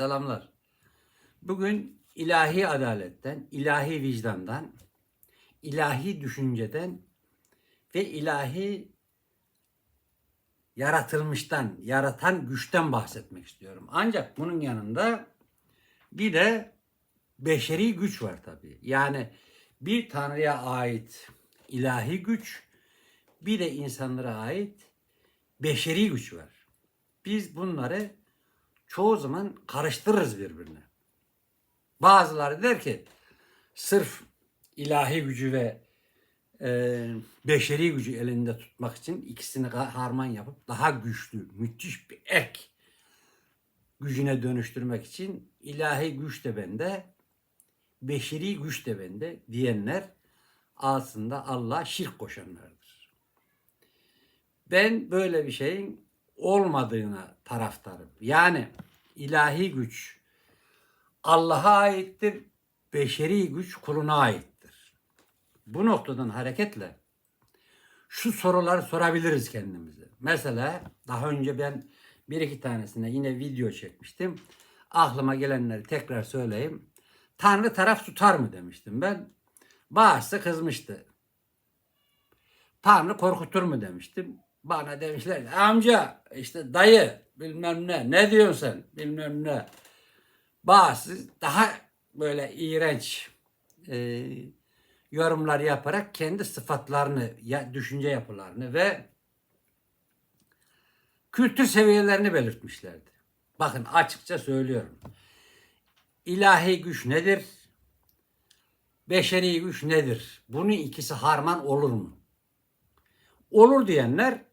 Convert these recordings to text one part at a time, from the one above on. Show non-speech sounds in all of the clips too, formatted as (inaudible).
Selamlar. Bugün ilahi adaletten, ilahi vicdandan, ilahi düşünceden ve ilahi yaratılmıştan, yaratan güçten bahsetmek istiyorum. Ancak bunun yanında bir de beşeri güç var tabii. Yani bir Tanrı'ya ait ilahi güç, bir de insanlara ait beşeri güç var. Biz bunları çoğu zaman karıştırırız birbirine. Bazıları der ki sırf ilahi gücü ve e, beşeri gücü elinde tutmak için ikisini ha- harman yapıp daha güçlü, müthiş bir ek gücüne dönüştürmek için ilahi güç de bende, beşeri güç de bende diyenler aslında Allah'a şirk koşanlardır. Ben böyle bir şeyin olmadığına taraftarım. Yani ilahi güç Allah'a aittir, beşeri güç kuluna aittir. Bu noktadan hareketle şu soruları sorabiliriz kendimize. Mesela daha önce ben bir iki tanesine yine video çekmiştim. Aklıma gelenleri tekrar söyleyeyim. Tanrı taraf tutar mı demiştim ben. Bazısı kızmıştı. Tanrı korkutur mu demiştim. Bana demişler amca işte dayı bilmem ne ne diyorsun sen bilmem ne. Bazı daha böyle iğrenç e, yorumlar yaparak kendi sıfatlarını, ya, düşünce yapılarını ve kültür seviyelerini belirtmişlerdi. Bakın açıkça söylüyorum. İlahi güç nedir? Beşeri güç nedir? Bunun ikisi harman olur mu? Olur diyenler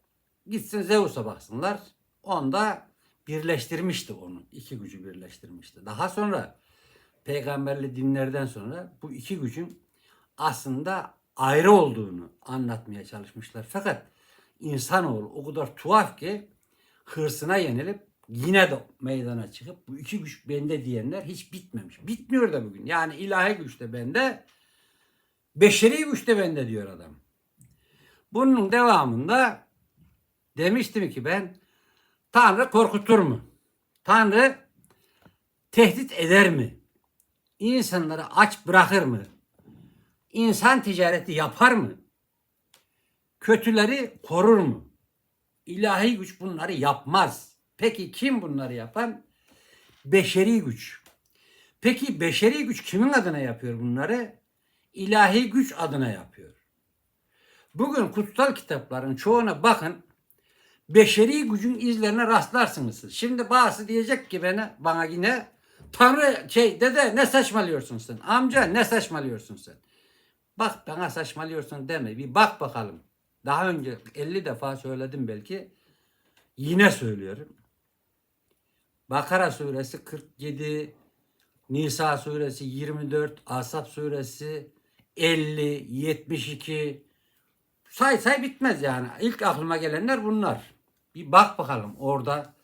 gitsin Zeus'a baksınlar. Onda birleştirmişti onu. iki gücü birleştirmişti. Daha sonra peygamberli dinlerden sonra bu iki gücün aslında ayrı olduğunu anlatmaya çalışmışlar. Fakat insanoğlu o kadar tuhaf ki hırsına yenilip yine de meydana çıkıp bu iki güç bende diyenler hiç bitmemiş. Bitmiyor da bugün. Yani ilahi güç de bende, beşeri güç de bende diyor adam. Bunun devamında demiştim ki ben Tanrı korkutur mu? Tanrı tehdit eder mi? İnsanları aç bırakır mı? İnsan ticareti yapar mı? Kötüleri korur mu? İlahi güç bunları yapmaz. Peki kim bunları yapan? Beşeri güç. Peki beşeri güç kimin adına yapıyor bunları? İlahi güç adına yapıyor. Bugün kutsal kitapların çoğuna bakın. Beşeri gücün izlerine rastlarsınız siz. Şimdi bazısı diyecek ki bana, bana yine Tanrı şey dede ne saçmalıyorsun sen? Amca ne saçmalıyorsun sen? Bak bana saçmalıyorsun deme. Bir bak bakalım. Daha önce 50 defa söyledim belki. Yine söylüyorum. Bakara suresi 47, Nisa suresi 24, Asap suresi 50, 72. Say say bitmez yani. İlk aklıma gelenler bunlar. Bir bak bakalım orada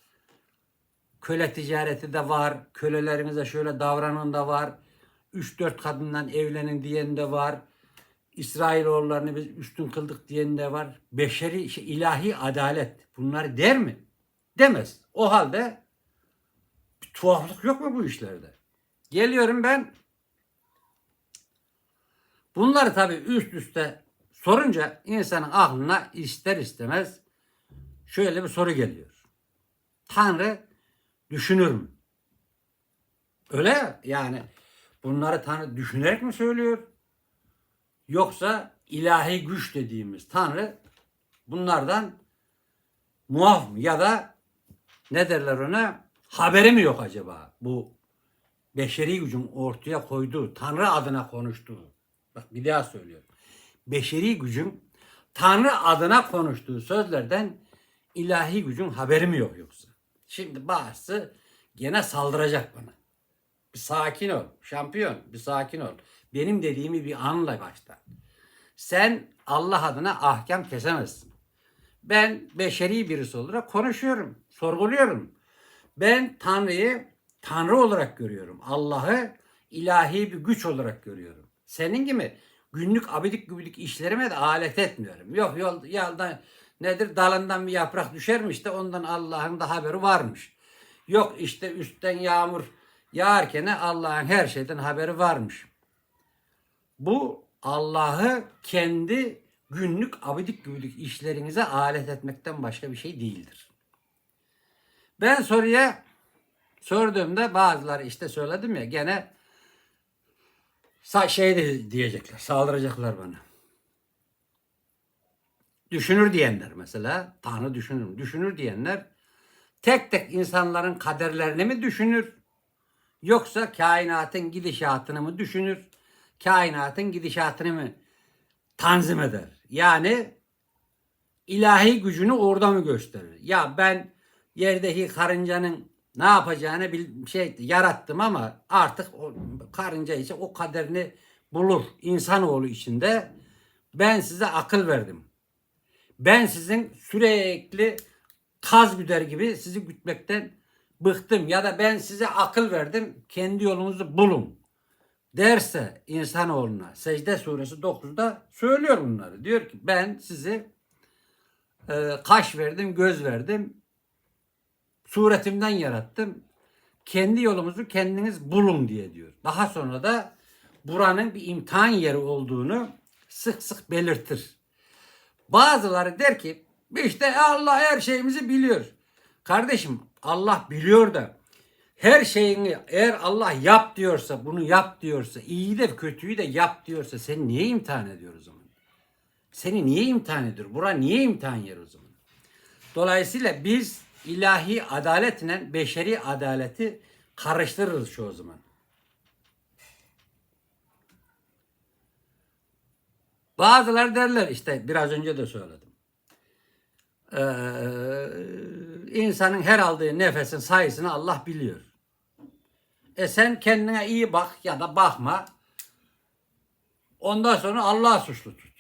köle ticareti de var. Kölelerinize şöyle davranın da var. 3-4 kadından evlenin diyen de var. İsrailoğullarını biz üstün kıldık diyen de var. Beşeri, şey, ilahi adalet. Bunları der mi? Demez. O halde bir tuhaflık yok mu bu işlerde? Geliyorum ben. Bunları tabii üst üste sorunca insanın aklına ister istemez şöyle bir soru geliyor. Tanrı düşünür mü? Öyle ya, yani bunları Tanrı düşünerek mi söylüyor? Yoksa ilahi güç dediğimiz Tanrı bunlardan muaf mı? Ya da ne derler ona? Haberi mi yok acaba? Bu beşeri gücün ortaya koyduğu, Tanrı adına konuştuğu. Bak bir daha söylüyorum. Beşeri gücün Tanrı adına konuştuğu sözlerden ilahi gücün haberi mi yok yoksa? Şimdi bazısı gene saldıracak bana. Bir sakin ol. Şampiyon bir sakin ol. Benim dediğimi bir anla başta. Sen Allah adına ahkam kesemezsin. Ben beşeri birisi olarak konuşuyorum. Sorguluyorum. Ben Tanrı'yı Tanrı olarak görüyorum. Allah'ı ilahi bir güç olarak görüyorum. Senin gibi günlük abidik gübidik işlerime de alet etmiyorum. Yok yol, yolda nedir dalından bir yaprak düşermiş de ondan Allah'ın da haberi varmış. Yok işte üstten yağmur yağarken Allah'ın her şeyden haberi varmış. Bu Allah'ı kendi günlük abidik gübidik işlerinize alet etmekten başka bir şey değildir. Ben soruya sorduğumda bazıları işte söyledim ya gene şey diyecekler, saldıracaklar bana. Düşünür diyenler mesela, Tanrı düşünür? Düşünür diyenler tek tek insanların kaderlerini mi düşünür? Yoksa kainatın gidişatını mı düşünür? Kainatın gidişatını mı tanzim eder? Yani ilahi gücünü orada mı gösterir? Ya ben yerdeki karıncanın ne yapacağını bil, şey yarattım ama artık o karınca için o kaderini bulur insanoğlu içinde. Ben size akıl verdim. Ben sizin sürekli kaz güder gibi sizi gütmekten bıktım ya da ben size akıl verdim kendi yolunuzu bulun derse insanoğluna secde suresi 9'da söylüyor bunları. Diyor ki ben sizi e, kaş verdim göz verdim suretimden yarattım. Kendi yolumuzu kendiniz bulun diye diyor. Daha sonra da buranın bir imtihan yeri olduğunu sık sık belirtir. Bazıları der ki işte Allah her şeyimizi biliyor. Kardeşim Allah biliyor da her şeyini eğer Allah yap diyorsa bunu yap diyorsa iyi de kötüyü de yap diyorsa seni niye imtihan ediyor o zaman? Seni niye imtihan ediyor? Bura niye imtihan yeri o zaman? Dolayısıyla biz ilahi adaletle beşeri adaleti karıştırırız çoğu zaman. Bazıları derler işte biraz önce de söyledim. Ee, insanın her aldığı nefesin sayısını Allah biliyor. E sen kendine iyi bak ya da bakma. Ondan sonra Allah'a suçlu tut.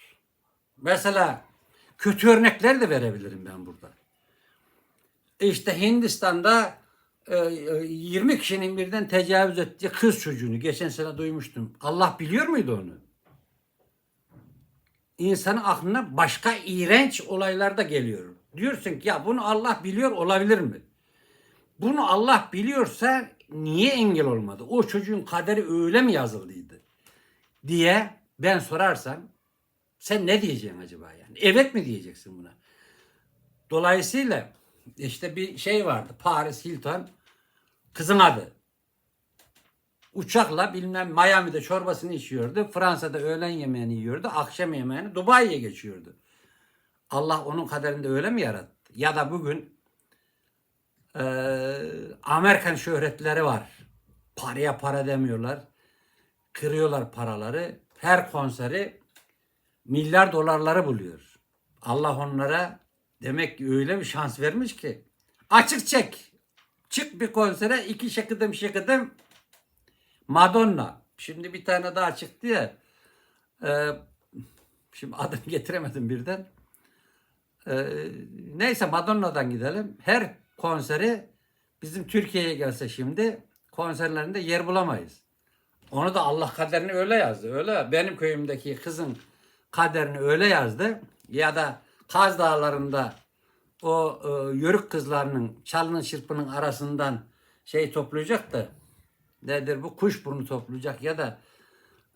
Mesela kötü örnekler de verebilirim ben burada. İşte Hindistan'da e, e, 20 kişinin birden tecavüz ettiği kız çocuğunu geçen sene duymuştum. Allah biliyor muydu onu? İnsanın aklına başka iğrenç olaylar da geliyor. Diyorsun ki ya bunu Allah biliyor olabilir mi? Bunu Allah biliyorsa niye engel olmadı? O çocuğun kaderi öyle mi yazıldıydı? Diye ben sorarsam sen ne diyeceksin acaba yani? Evet mi diyeceksin buna? Dolayısıyla işte bir şey vardı. Paris Hilton kızın adı. Uçakla bilmem Miami'de çorbasını içiyordu. Fransa'da öğlen yemeğini yiyordu. Akşam yemeğini Dubai'ye geçiyordu. Allah onun kaderini de öyle mi yarattı? Ya da bugün eee, Amerikan şöhretleri var. Paraya para demiyorlar. Kırıyorlar paraları. Her konseri milyar dolarları buluyor. Allah onlara demek ki öyle bir şans vermiş ki açık çek. Çık bir konsere iki şıkıdım şıkıdım Madonna. Şimdi bir tane daha çıktı ya. Ee, şimdi adını (laughs) getiremedim birden. Ee, neyse Madonna'dan gidelim. Her konseri bizim Türkiye'ye gelse şimdi konserlerinde yer bulamayız. Onu da Allah kaderini öyle yazdı. Öyle benim köyümdeki kızın kaderini öyle yazdı. Ya da Kaz Dağları'nda o e, yörük kızlarının çalının çırpının arasından şey toplayacak da nedir bu kuşburnu toplayacak ya da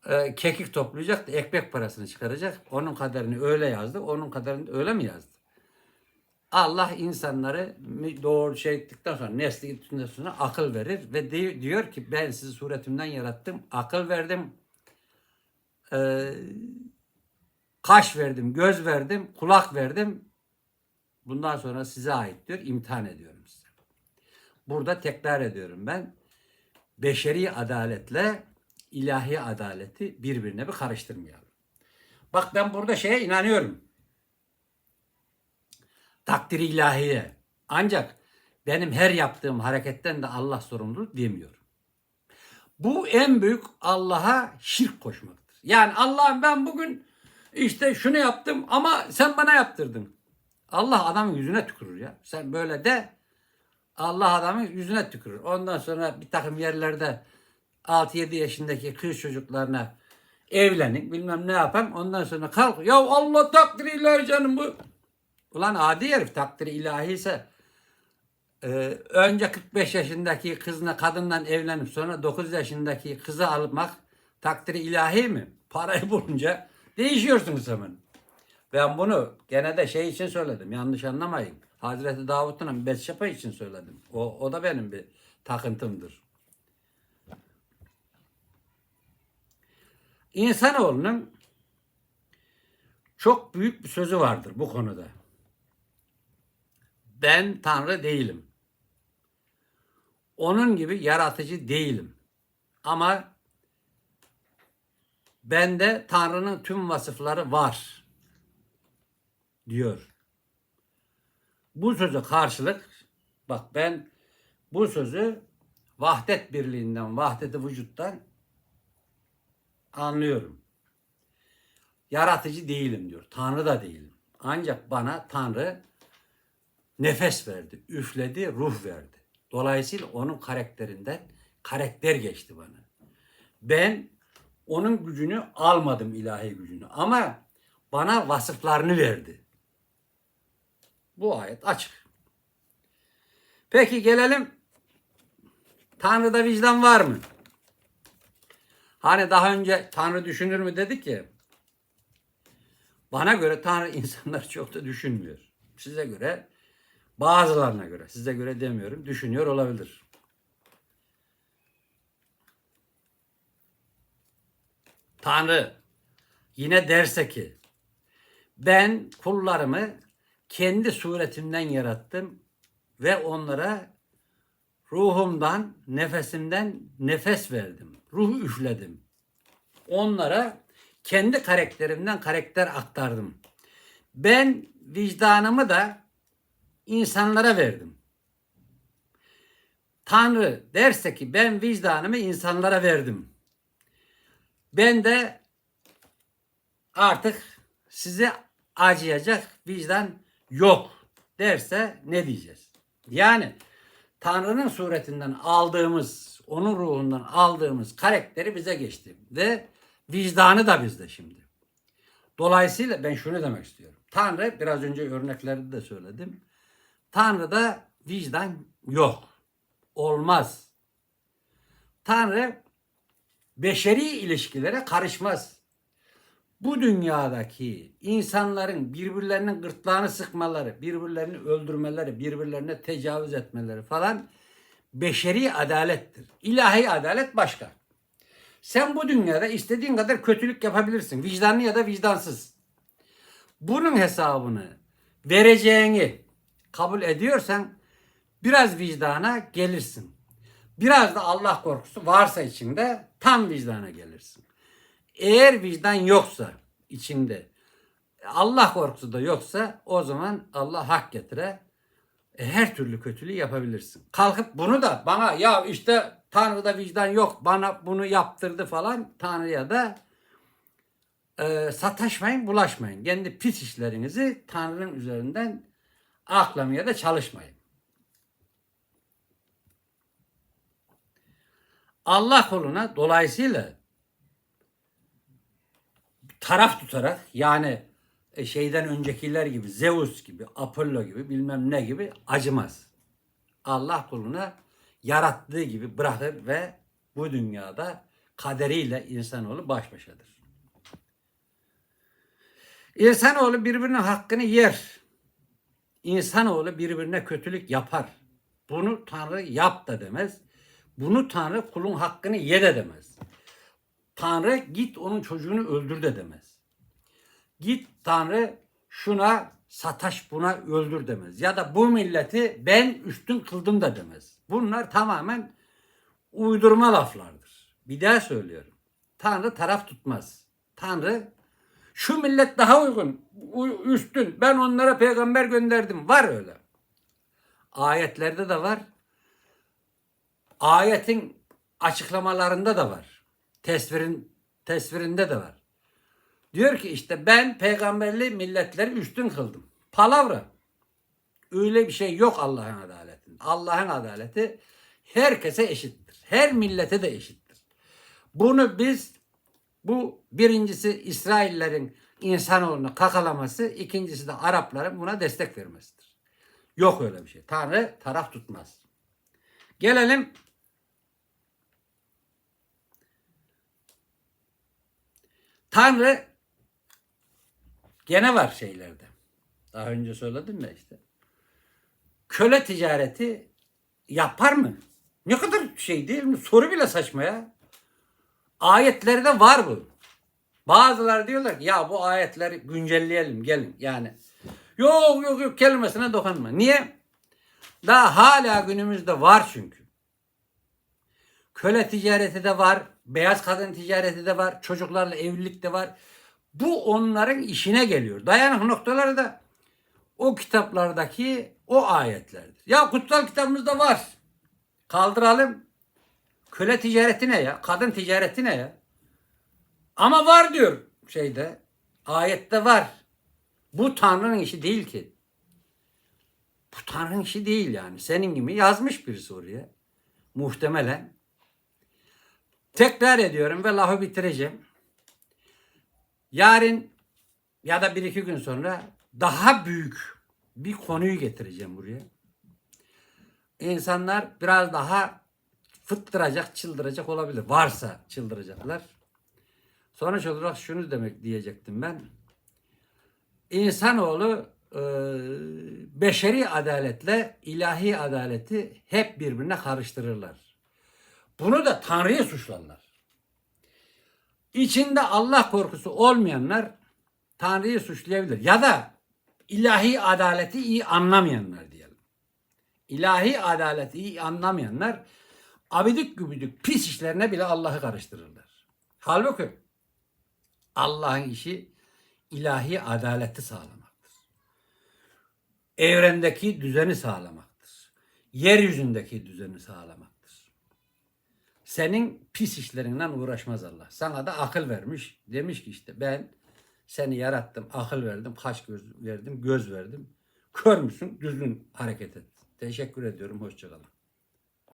e, kekik toplayacak da ekmek parasını çıkaracak. Onun kaderini öyle yazdı. Onun kaderini öyle mi yazdı? Allah insanları doğru şey ettikten sonra nesli gittikten sonra akıl verir ve di- diyor ki ben sizi suretimden yarattım. Akıl verdim. Ee, kaş verdim, göz verdim, kulak verdim. Bundan sonra size ait diyor. imtihan ediyorum size. Burada tekrar ediyorum ben. Beşeri adaletle ilahi adaleti birbirine bir karıştırmayalım. Bak ben burada şeye inanıyorum takdiri ilahiye. Ancak benim her yaptığım hareketten de Allah sorumludur demiyorum. Bu en büyük Allah'a şirk koşmaktır. Yani Allah'ım ben bugün işte şunu yaptım ama sen bana yaptırdın. Allah adamın yüzüne tükürür ya. Sen böyle de Allah adamın yüzüne tükürür. Ondan sonra bir takım yerlerde 6-7 yaşındaki kız çocuklarına evlenin bilmem ne yapayım. Ondan sonra kalk. Ya Allah takdiri ilahi canım bu. Ulan adi herif takdiri ilahi ise Ee, önce 45 yaşındaki kızla kadından evlenip sonra 9 yaşındaki kızı almak takdiri ilahi mi? Parayı bulunca değişiyorsunuz hemen. Ben bunu gene de şey için söyledim. Yanlış anlamayın. Hazreti Davut'un Betşepa için söyledim. O, o da benim bir takıntımdır. İnsanoğlunun çok büyük bir sözü vardır bu konuda. Ben Tanrı değilim. Onun gibi yaratıcı değilim. Ama bende Tanrı'nın tüm vasıfları var diyor. Bu söze karşılık bak ben bu sözü vahdet birliğinden, vahdeti vücuttan anlıyorum. Yaratıcı değilim diyor. Tanrı da değilim. Ancak bana Tanrı nefes verdi, üfledi, ruh verdi. Dolayısıyla onun karakterinden karakter geçti bana. Ben onun gücünü almadım ilahi gücünü ama bana vasıflarını verdi. Bu ayet açık. Peki gelelim Tanrı'da vicdan var mı? Hani daha önce Tanrı düşünür mü dedik ya. Bana göre Tanrı (laughs) insanlar çok da düşünmüyor. Size göre bazılarına göre, size göre demiyorum, düşünüyor olabilir. Tanrı yine derse ki ben kullarımı kendi suretimden yarattım ve onlara ruhumdan, nefesimden nefes verdim. Ruh üfledim. Onlara kendi karakterimden karakter aktardım. Ben vicdanımı da insanlara verdim. Tanrı derse ki ben vicdanımı insanlara verdim. Ben de artık size acıyacak vicdan yok derse ne diyeceğiz? Yani Tanrı'nın suretinden aldığımız, onun ruhundan aldığımız karakteri bize geçti. Ve vicdanı da bizde şimdi. Dolayısıyla ben şunu demek istiyorum. Tanrı, biraz önce örneklerde de söyledim. Tanrı'da vicdan yok. Olmaz. Tanrı beşeri ilişkilere karışmaz. Bu dünyadaki insanların birbirlerinin gırtlağını sıkmaları, birbirlerini öldürmeleri, birbirlerine tecavüz etmeleri falan beşeri adalettir. İlahi adalet başka. Sen bu dünyada istediğin kadar kötülük yapabilirsin. Vicdanlı ya da vicdansız. Bunun hesabını vereceğini kabul ediyorsan biraz vicdana gelirsin. Biraz da Allah korkusu varsa içinde tam vicdana gelirsin. Eğer vicdan yoksa içinde Allah korkusu da yoksa o zaman Allah hak getire e, her türlü kötülüğü yapabilirsin. Kalkıp bunu da bana ya işte Tanrı'da vicdan yok bana bunu yaptırdı falan Tanrı'ya da e, sataşmayın bulaşmayın. Kendi pis işlerinizi Tanrı'nın üzerinden aklamaya da çalışmayın. Allah koluna dolayısıyla taraf tutarak yani e, şeyden öncekiler gibi Zeus gibi Apollo gibi bilmem ne gibi acımaz. Allah kuluna yarattığı gibi bırakır ve bu dünyada kaderiyle insanoğlu baş başadır. İnsanoğlu birbirinin hakkını yer. İnsanoğlu birbirine kötülük yapar. Bunu Tanrı yap da demez. Bunu Tanrı kulun hakkını ye de demez. Tanrı git onun çocuğunu öldür de demez. Git Tanrı şuna sataş buna öldür demez. Ya da bu milleti ben üstün kıldım da demez. Bunlar tamamen uydurma laflardır. Bir daha söylüyorum. Tanrı taraf tutmaz. Tanrı şu millet daha uygun, üstün. Ben onlara peygamber gönderdim. Var öyle. Ayetlerde de var. Ayetin açıklamalarında da var. Tesvirin tesvirinde de var. Diyor ki işte ben peygamberli milletleri üstün kıldım. Palavra. Öyle bir şey yok Allah'ın adaletinde. Allah'ın adaleti herkese eşittir. Her millete de eşittir. Bunu biz bu birincisi İsraillerin insanoğlunu kakalaması, ikincisi de Arapların buna destek vermesidir. Yok öyle bir şey. Tanrı taraf tutmaz. Gelelim Tanrı gene var şeylerde. Daha önce söyledim ya işte. Köle ticareti yapar mı? Ne kadar şey değil mi? Soru bile saçma ya. Ayetlerde var bu. Bazıları diyorlar ki ya bu ayetleri güncelleyelim gelin yani. Yok yok yok kelimesine dokunma. Niye? Daha hala günümüzde var çünkü. Köle ticareti de var, beyaz kadın ticareti de var, çocuklarla evlilik de var. Bu onların işine geliyor. Dayanık noktaları da o kitaplardaki o ayetlerdir. Ya kutsal kitabımızda var. Kaldıralım. Köle ticareti ne ya? Kadın ticareti ne ya? Ama var diyor şeyde. Ayette var. Bu Tanrı'nın işi değil ki. Bu Tanrı'nın işi değil yani. Senin gibi yazmış birisi oraya. Muhtemelen. Tekrar ediyorum ve lafı bitireceğim. Yarın ya da bir iki gün sonra daha büyük bir konuyu getireceğim buraya. İnsanlar biraz daha fıttıracak, çıldıracak olabilir. Varsa çıldıracaklar. Sonuç olarak şunu demek diyecektim ben. İnsanoğlu e, beşeri adaletle ilahi adaleti hep birbirine karıştırırlar. Bunu da Tanrı'ya suçlarlar. İçinde Allah korkusu olmayanlar Tanrı'yı suçlayabilir. Ya da ilahi adaleti iyi anlamayanlar diyelim. İlahi adaleti iyi anlamayanlar abidik gübüdük pis işlerine bile Allah'ı karıştırırlar. Halbuki Allah'ın işi ilahi adaleti sağlamaktır. Evrendeki düzeni sağlamaktır. Yeryüzündeki düzeni sağlamaktır. Senin pis işlerinden uğraşmaz Allah. Sana da akıl vermiş. Demiş ki işte ben seni yarattım, akıl verdim, kaş göz verdim, göz verdim. Kör müsün? Düzgün hareket et. Teşekkür ediyorum. Hoşçakalın.